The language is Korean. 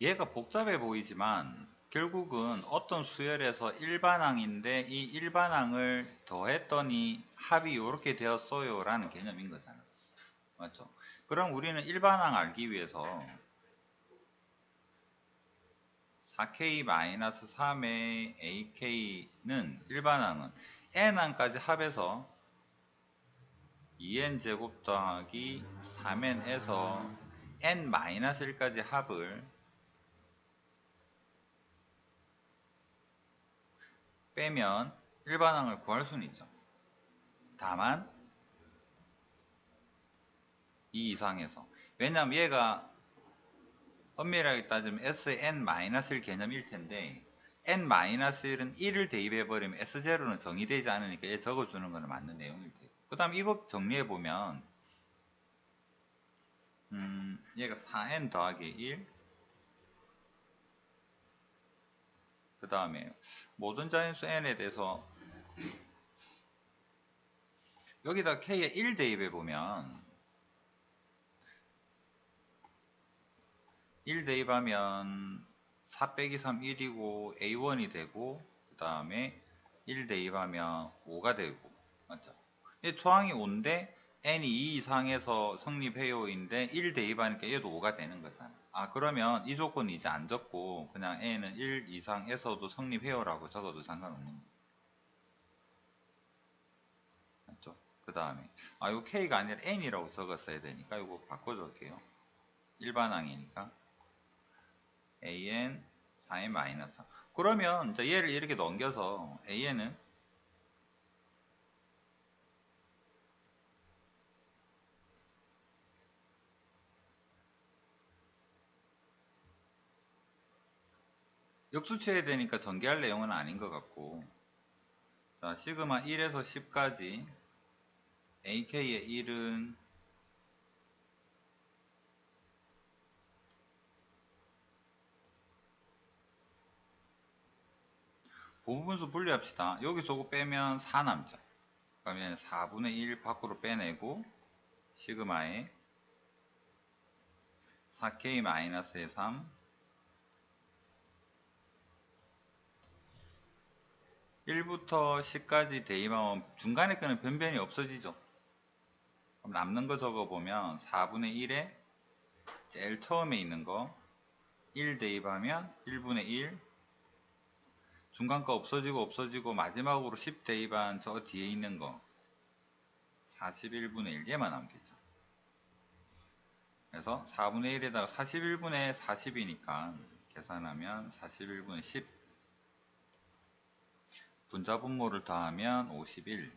얘가 복잡해 보이지만 결국은 어떤 수열에서 일반항인데 이 일반항을 더했더니 합이 이렇게 되었어요 라는 개념인 거잖아 맞죠? 그럼 우리는 일반항 알기 위해서 4k-3의 ak는 일반항은 n항까지 합해서 2n제곱 더하기 3n에서 n-1까지 합을 빼면 일반항을 구할 수는 있죠. 다만 이 이상에서 왜냐하면 얘가 엄밀하게 따지면 SN-1 개념일 텐데 N-1은 1을 대입해버리면 S0는 정의되지 않으니까 얘 적어주는 거는 맞는 내용일 테고 그 다음 이거 정리해보면 음, 얘가 4N 더하기 1 그 다음에 모든 자연수 n에 대해서 여기다 k에 1 대입해 보면 1 대입하면 4 빼기 3 1이고 a1이 되고 그 다음에 1 대입하면 5가 되고 맞죠? 얘 조항이 5인데 n이 2 이상에서 성립해요인데 1 대입하니까 얘도 5가 되는 거잖아. 아 그러면 이 조건이 이제 안 적고 그냥 n은 1 이상에서도 성립해요라고 적어도 상관없는 거예요. 맞죠? 그 다음에 아 이거 k가 아니라 n이라고 적었어야 되니까 이거 바꿔줄게요. 일반항이니까 an 4n 마이너스 그러면 이제 얘를 이렇게 넘겨서 an은 역수치해야 되니까 전개할 내용은 아닌 것 같고 자 시그마 1에서 10까지 ak의 1은 부분수 분리합시다. 여기서 거 빼면 4 남죠. 그러면 4분의 1 밖으로 빼내고 시그마에 4k-의 3 1부터 10까지 대입하면 중간에 거는 변변이 없어지죠. 그럼 남는 거 적어보면 4분의 1에 제일 처음에 있는 거 1 대입하면 1분의 1 중간 거 없어지고 없어지고 마지막으로 10 대입한 저 뒤에 있는 거 41분의 1 얘만 남겠죠. 그래서 4분의 1에다가 41분의 40이니까 계산하면 41분의 10 분자 분모를 더하면 51